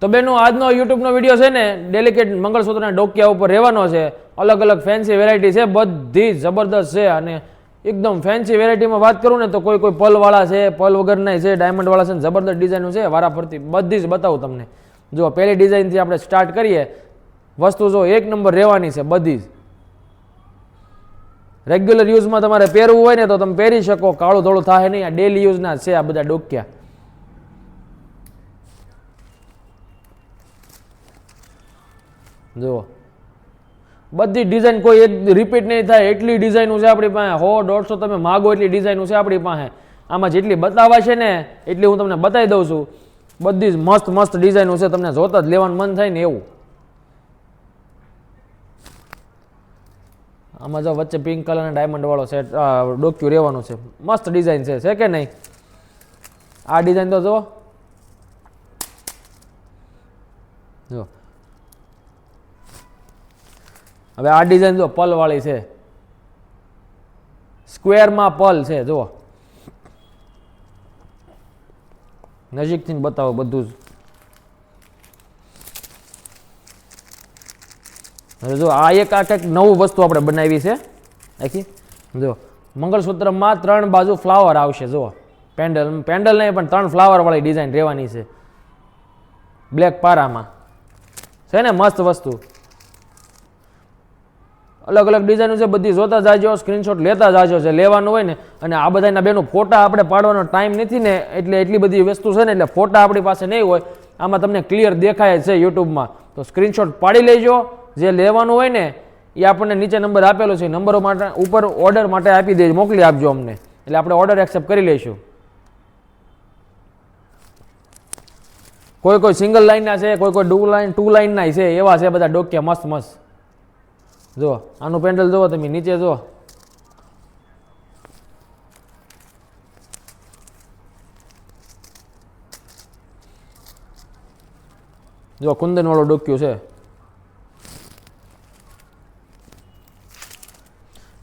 તો બેનો, આજનો યુટ્યુબનો વીડિયો છે ને, ડેલિકેટ મંગળસૂત્રના ડોકિયા ઉપર રહેવાનો છે. અલગ અલગ ફેન્સી વેરાયટી છે, બધી જબરદસ્ત છે અને એકદમ ફેન્સી વેરાયટીમાં વાત કરું ને તો કોઈ કોઈ પલવાળા છે, પલ વગરના છે ડાયમંડવાળા છે ને, જબરદસ્ત ડિઝાઇનો છે વારા ફરતી બધી જ બતાવું તમને. જો પહેલી ડિઝાઇનથી આપણે સ્ટાર્ટ કરીએ, વસ્તુ જો એક નંબર રહેવાની છે, બધી જ. રેગ્યુલર યુઝમાં તમારે પહેરવું હોય ને તો તમે પહેરી શકો, કાળું ધોળું થાય નહીં, આ ડેલી યુઝના છે આ બધા ડોક્યા. જુઓ. બધી ડિઝાઇન કોઈ એક રિપીટ નહીં થાય, એટલી ડિઝાઇનો છે આપણી પાસે. હો, દોઢસો તમે માગો એટલી ડિઝાઇનો છે આપણી પાસે. આમાં જેટલી બતાવવા છે ને, એટલી હું તમને બતાવી દઉં છું. બધી જ મસ્ત મસ્ત ડિઝાઇનો છે, તમને જોતા જ લેવાનું મન થાય ને એવું. આમાં જો વચ્ચે પિંક કલર અને ડાયમંડ વાળો સેટ ડોક્યુ રહેવાનું છે. મસ્ત ડિઝાઇન છે છે કે નહીં? આ ડિઝાઇન તો જુઓ. જો હવે આ ડિઝાઇન જો પલ વાળી છે સ્ક્વેરમાં પલ છે, જુઓ. નજીકથી બતાવો બધું જ. જો આ એક આ કંઈક નવું વસ્તુ આપણે બનાવી છે. આખી. જો મંગળસૂત્રમાં ત્રણ બાજુ ફ્લાવર આવશે, જુઓ. પેન્ડલ પેન્ડલ નહીં, પણ ત્રણ ફ્લાવરવાળી ડિઝાઇન રહેવાની છે. બ્લેક પારામાં. છે ને, મસ્ત વસ્તુ. અલગ અલગ ડિઝાઇનો છે, બધી જોતા જાજો સ્ક્રીનશોટ લેતા જાજો છે લેવાનું હોય ને, અને આ બધાના બેનો ફોટા આપણે પાડવાનો ટાઈમ નથી ને, એટલે એટલી બધી વસ્તુ છે ને, એટલે ફોટા આપણી પાસે નહીં હોય, આમાં તમને ક્લિયર દેખાય છે યુટ્યુબમાં. તો સ્ક્રીનશોટ પાડી લેજો, જે લેવાનું હોય ને, એ આપણને નીચે નંબર આપેલો છે નંબરો માટે, ઉપર ઓર્ડર માટે આપી દેજો, મોકલી આપજો અમને. એટલે આપણે ઓર્ડર એક્સેપ્ટ કરી લઈશું. કોઈ કોઈ સિંગલ લાઇનના છે, કોઈ કોઈ ટુ લાઇન ટુ લાઇનના છે, એવા છે બધા ડોક્યા મસ્ત મસ્ત. જો આનું પેન્ડલ જુઓ તમે, નીચે જુઓ. જો કુંદન વાળો ડોક્યું છે.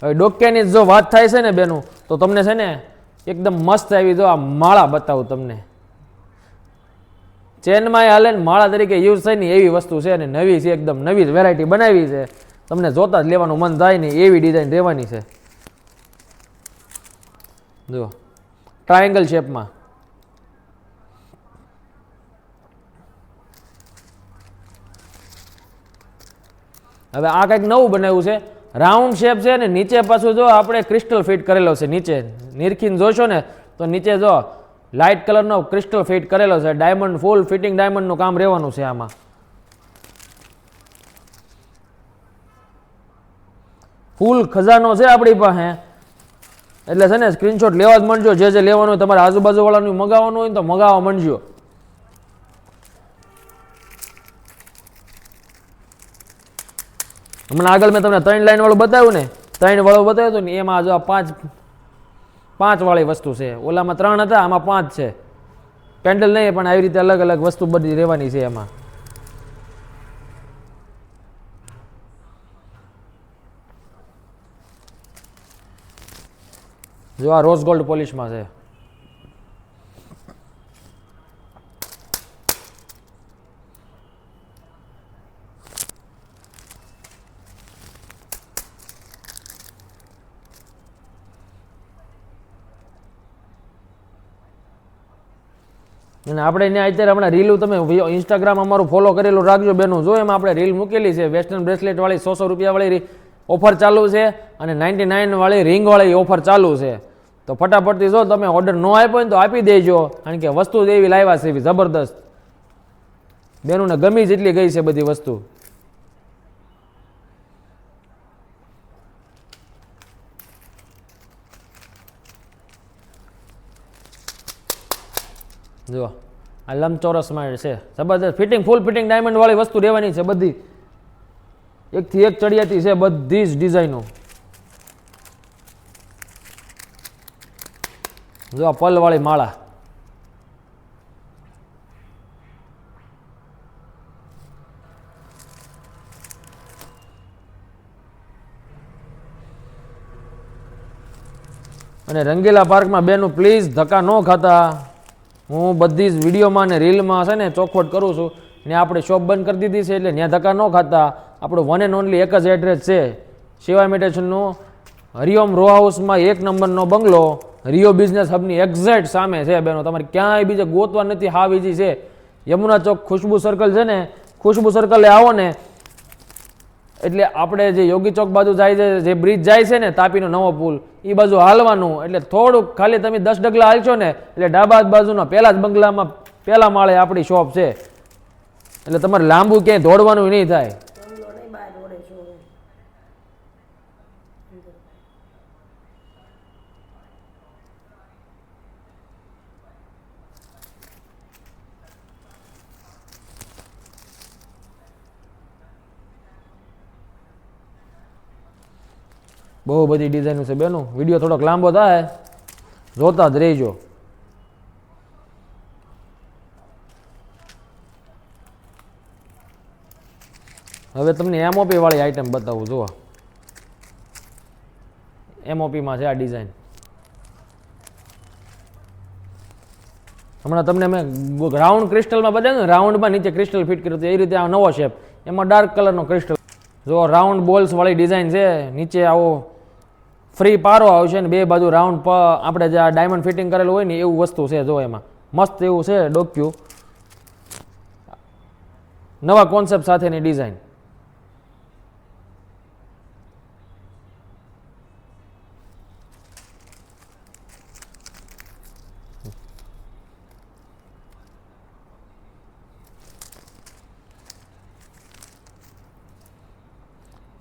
હવે ડોક્યાની જો વાત થાય છે ને બેનું, તો તમને છે ને એકદમ મસ્ત આવી જો આ માળા બતાવું તમને. ચેનમાં હાલે ને માળા તરીકે યુઝ થાય ને એવી વસ્તુ છે અને નવી છે, એકદમ નવી વેરાયટી બનાવી છે. તમને જોતા જ લેવાનું મન થાય ને એવી ડિઝાઇન રહેવાની છે. જુઓ. ટ્રાયંગલ શેપમાં હવે આ કંઈક નવું બનાવ્યું છે. રાઉન્ડ શેપ છે ને નીચે પાછું જો આપણે ક્રિસ્ટલ ફિટ કરેલો છે, નીચે. નિરખીને જોશો ને, તો નીચે જો લાઇટ કલરનો ક્રિસ્ટલ ફિટ કરેલો છે. ડાયમંડ ફૂલ ફિટિંગ ડાયમંડનું કામ રહેવાનું છે આમાં. ફૂલ ખજાનો છે આપણી પાસે. એટલે છે ને સ્ક્રીનશોટ લેવા જ માંડજો. જે જે લેવાનું હોય તમારે આજુબાજુવાળાનું મગાવવાનું હોય તો મગાવવા માંડજો. હમણાં આગળ મેં તમને ત્રણ લાઈન વાળું બતાવ્યું ને, ત્રણ વાળું બતાવ્યું હતું ને, એમાં જો પાંચ પાંચ વાળી વસ્તુ છે. ઓલામાં ત્રણ હતા, આમાં પાંચ છે. પેન્ડલ નહીં, પણ આવી રીતે અલગ અલગ વસ્તુ બધી રહેવાની છે એમાં. જો આ રોઝ ગોલ્ડ પોલિશમાં છે. અને આપણે ત્યાં અત્યારે હમણાં રીલું તમે ઇન્સ્ટાગ્રામ અમારું ફોલો કરેલું રાખજો બેનું. જો એમાં આપણે રીલ મૂકેલી છે વેસ્ટર્ન બ્રેસલેટ વાળી સો સો રૂપિયાવાળી ઓફર ચાલુ છે અને નાઇન્ટી નાઇન વાળી રિંગ વાળી ઓફર ચાલુ છે. તો ફટાફટથી જો તમે ઓર્ડર ન આપ્યો ને તો આપી દેજો. કારણ કે વસ્તુ એવી લાવ્યા છે એવી જબરદસ્ત. બેનોને ગમી જેટલી ગઈ છે બધી વસ્તુ. જો આ લંબચોરસમાં છે. જબરદસ્ત ફિટિંગ ફૂલ ફિટિંગ ડાયમંડવાળી વસ્તુ રહેવાની છે બધી. એકથી એક ચડિયાતી છે બધી જ ડિઝાઇનો જો આ પલવાળી માળા. અને રંગીલા પાર્કમાં બેનું પ્લીઝ ધક્કા ન ખાતા. હું બધી જ વિડીયોમાં ને રીલમાં છે ને ચોખવટ કરું છું. ને આપણે શોપ બંધ કરી દીધી છે એટલે ત્યાં ધક્કા ન ખાતા. આપણું વન એન્ડ ઓનલી એક જ એડ્રેસ છે. શિવાય મેટેશનનું હરિઓમ રો હાઉસમાં એક નંબરનો બંગલો. રિયો બિઝનેસ હબની એક્ઝેક્ટ સામે છે બેનો તમારે ક્યાંય બીજે ગોતવા નથી હાવ બીજી છે. યમુના ચોક ખુશ્બુ સર્કલ છે ને, ખુશ્બુ સર્કલે આવો ને. એટલે આપણે જે યોગી ચોક બાજુ જાય છે, જે બ્રિજ જાય છે ને, તાપીનો નવો પુલ એ બાજુ હાલવાનું. એટલે થોડુંક ખાલી તમે દસ ડગલા હાલશો ને, એટલે ડાબા બાજુના પહેલા જ બંગલામાં પહેલા માળે આપણી શોપ છે. એટલે તમારે લાંબુ ક્યાંય દોડવાનું નહીં થાય બંગલો નહીં બહાર ઓળે છો બહુ બધી ડિઝાઇન છે બેનું. વીડિયો થોડોક લાંબો થાય. જોતા જ રહેજો. હવે તમને એમઓપી વાળી આઈટમ બતાવું, જુઓ. એમઓપીમાં છે આ ડિઝાઇન હમણાં તમને મેં રાઉન્ડ ક્રિસ્ટલમાં બતાવ્યું ને રાઉન્ડમાં નીચે ક્રિસ્ટલ ફિટ કર્યું એ રીતે આ નવો શેપ એમાં ડાર્ક કલરનો ક્રિસ્ટલ જો રાઉન્ડ બોલ્સ વાળી ડિઝાઇન છે, નીચે આવો ફ્રી પારો આવશે ને બે બાજુ રાઉન્ડ આપણે જે આ ડાયમંડ ફિટિંગ કરેલું હોય ને એવું વસ્તુ છે જો એમાં. મસ્ત એવું છે, ડોક્યુ. નવા કોન્સેપ્ટ સાથેની ડિઝાઇન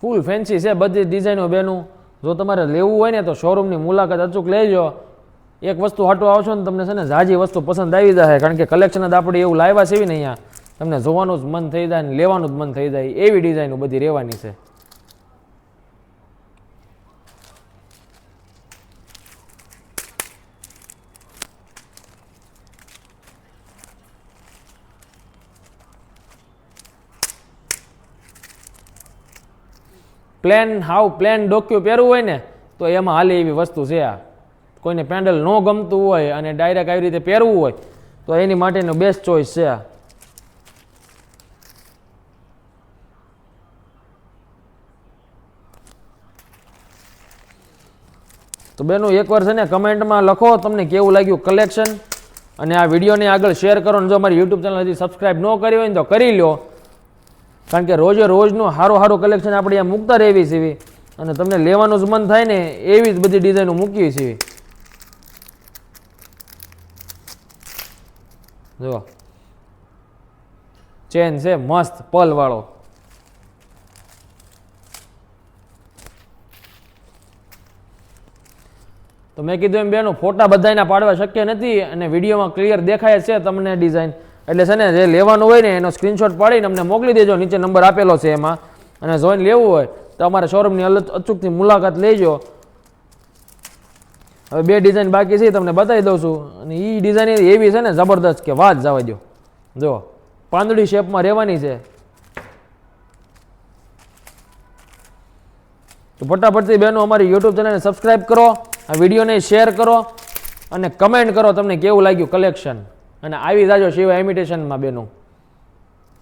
ફૂલ ફેન્સી છે, બધી ડિઝાઇનો બેનું. જો તમારે લેવું હોય ને તો શોરૂમની મુલાકાત અચૂક લેજો. એક વસ્તુ હાટો આવશો ને તમને છે ને ઝાજી વસ્તુ પસંદ આવી જશે, કારણ કે કલેક્શન જ આપણે એવું લાવ્યા છે ને અહીંયા. તમને જોવાનું જ મન થઈ જાય ને લેવાનું જ મન થઈ જાય, એવી ડિઝાઇનો બધી રહેવાની છે. પ્લેન હાવ પ્લેન ડોક્યુ પહેરવું હોય ને, તો એમાં હાલે એવી વસ્તુ છે આ. કોઈને પેન્ડલ ન ગમતું હોય અને ડાયરેક્ટ આવી રીતે પહેરવું હોય, તો એની માટેનો બેસ્ટ ચોઈસ છે આ. તો બેનો, એકવાર છે ને કમેન્ટમાં લખો તમને કેવું લાગ્યું કલેક્શન અને આ વિડીયોને આગળ શેર કરો. અને જો મારી યુટ્યુબ ચેનલ હજી સબસ્ક્રાઈબ ન કરી હોય ને, તો કરી લો કારણ કે રોજે રોજનું સારું સારું કલેક્શન આપણે અહીંયા મૂકતા રહેવી છે અને તમને લેવાનું જ મન થાય ને એવી જ બધી ડિઝાઇનો મૂકીએ છીએ. જો ચેન છે, મસ્ત પલ વાળો તો મેં કીધું એમ બેનો, ફોટા બધાના પાડવા શક્ય નથી અને વિડીયોમાં ક્લિયર દેખાય છે તમને ડિઝાઇન એટલે છે ને જે લેવાનું હોય ને એનો સ્ક્રીનશોટ પાડીને અમને મોકલી દેજો. નીચે નંબર આપેલો છે એમાં. અને જોઈન લેવું હોય તો અમારા શોરૂમની અચૂકથી મુલાકાત લેજો. હવે બે ડિઝાઇન બાકી છે તમને બતાવી દઉં છું. અને એ ડિઝાઇન એવી છે ને જબરદસ્ત કે વાત જવા દો જો, પાંદડી શેપમાં રહેવાની છે. તો ફટાફટથી બહેનો, અમારી યુટ્યુબ ચેનલને સબસ્ક્રાઈબ કરો, આ વિડીયોને શેર કરો અને કમેન્ટ કરો તમને કેવું લાગ્યું કલેક્શન અને આવી જાજો શિવા ઇમિટેશનમાં બેનું.